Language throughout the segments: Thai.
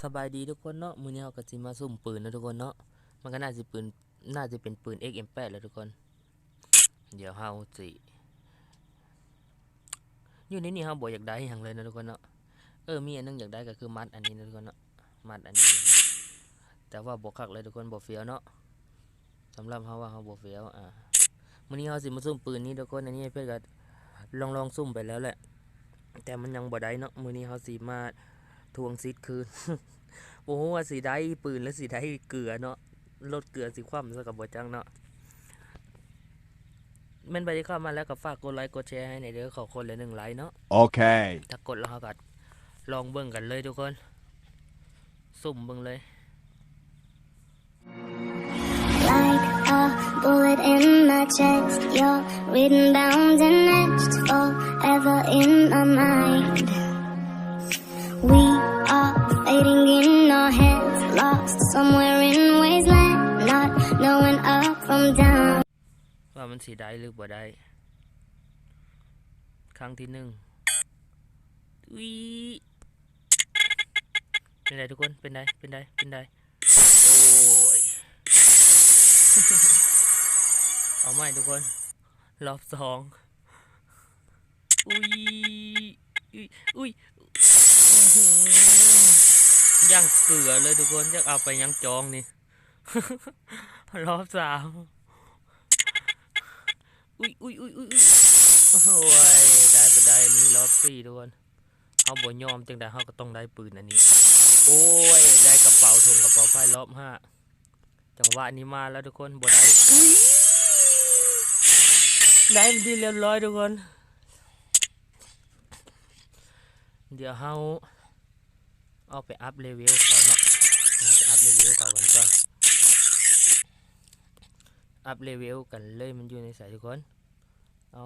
สบายดีทุกคนเนาะมือนี้เราก็สิมาซุ่มปืนนะทุกคนเนาะมันก็น่าสิปืนน่าจะเป็นปืน XM8 แหล้วทุกคน เดี๋ยวเฮาสิอยู่ในนี้เฮาบ่อยากได้หยังเลยนะทุกคนเนาะเออมีอันนึงอยากได้ก็คือมัดอันนี้นะทุกคนเนาะมัดอันนี้ แต่ว่าบ่คักเลยทุกคนบ่เฟี้ยวเนาะสำหรับเฮาว่าเฮาบ่เฟี้ยวอ่ามื้อนี้เฮาสิมาซุ่มปืนนี้ทุกคนอันนี้เพิ่นก็ลองลองซุ่มไปแล้วแหละแต่มันยังบ่ได้เนาะมื้อนี้เฮาสิมา ทวงซิดคืนโอ้โหว่าสิได้ปืนแล้วสิได้เกลือเนาะลดเกลือสิคว่ำซะกับบ่จังเนาะแม่นไปที่เข้ามาแล้วก็ฝากกดไลค์กดแชร์ให้ในอยเด้อขอคนละหนึ่งไลค์เนาะ Okay. ถ้ากดแล้วเราก็ลองเบิ่งกันเลยทุกคน สุ่มเบิ่งเลย like a bullet in my chest. You're written, bound, and etched forever in my mind. We lost somewhere in wasteland, not knowing up from down. ว่ามันสิได้หรือบ่ได้ ครั้งที่หนึ่งอุ้ยเป็นไรทุกคนเป็นไรเป็นไรเป็นไรโอ้ยเอาใหม่ทุกคน รอบสองอุ้ยอุ้ยอุ้ย ย่างเกลือเลยทุกคนจะเอาไปยังจองนี่ รอบสามอุ้ยอุ้ยอุ้ยอุ้ยโอ้ยได้ไปได้อันนี้รอบสี่ทุกคนเขาบ่ยอมจังแต่เขาก็ต้องได้ปืนอันนี้ โอ้ยได้กระเป๋าถุงกระเป๋าไฟรอบห้าจังหวะนี้มาแล้วทุกคนบ่ได้อุ้ยได้ดีเรียบร้อยทุกคน เดี๋ยวเขา เอาไปอัพเลเวลก่อนเนาะเราจะอัพเลเวลก่อนกันก่อน อัพเลเวลกันเลยมันอยู่ในสายทุกคน อ๋อ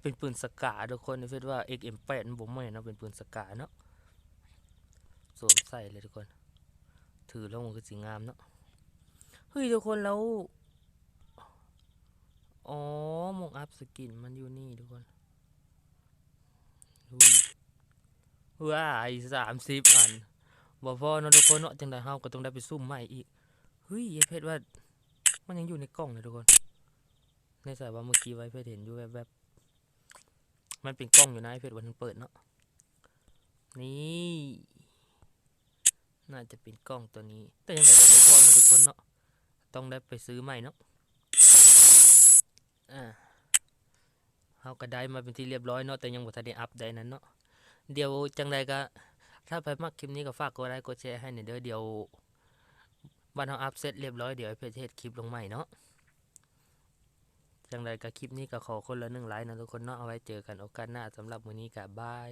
เป็นปืนสกาทุกคนเรียกว่า XM8 มันบ่แม่เนาะเป็นปืนสกาเนาะสวมใส่เลยทุกคน ถือแล้วมันก็สีงามเนาะ เฮ้ยทุกคนแล้วอ๋อมวกอัพสกินมันอยู่นี่ทุกคนอุ้ยว้ายสามสิบอัน บ่พอเนาะทุกคนเนาะจังไดเฮาก็ต้องได้ไปซุ่มใหม่อีกเฮ้ยยายเพชรว่า มันยังอยู่ในกล่องเลยทุกคน ในสายว่าเมื่อกี้ไว้เพชรเห็นอยู่แวบๆมันเป็นกล้องอยู่นะไอเพชรวันนึงเปิดเนาะนี่น่าจะเป็นกล้องตัวนี้ แต่ยังไงก็บอกว่านะทุกคนเนาะต้องได้ไปซื้อใหม่เนาะอ่าเฮาก็ได้มาเป็นที่เรียบร้อยเนาะแต่ยังบ่ทันได้อัพได้นั้นเนาะเดี๋ยวจังใดก็ ถ้าไปมักคลิปนี้ก็ฝากกดไลค์กดแชร์ให้หน่อยเด้อเดี๋ยววันเอาอัพเสร็จเรียบร้อยเดี๋ยวเพจเทศคลิปลงใหม่เนาะจังไรกับคลิปนี้ก็ขอคนละหนึ่งไลค์นะทุกคนเนาะเอาไว้เจอกันโอกาสหน้าสำหรับวันนี้กับบาย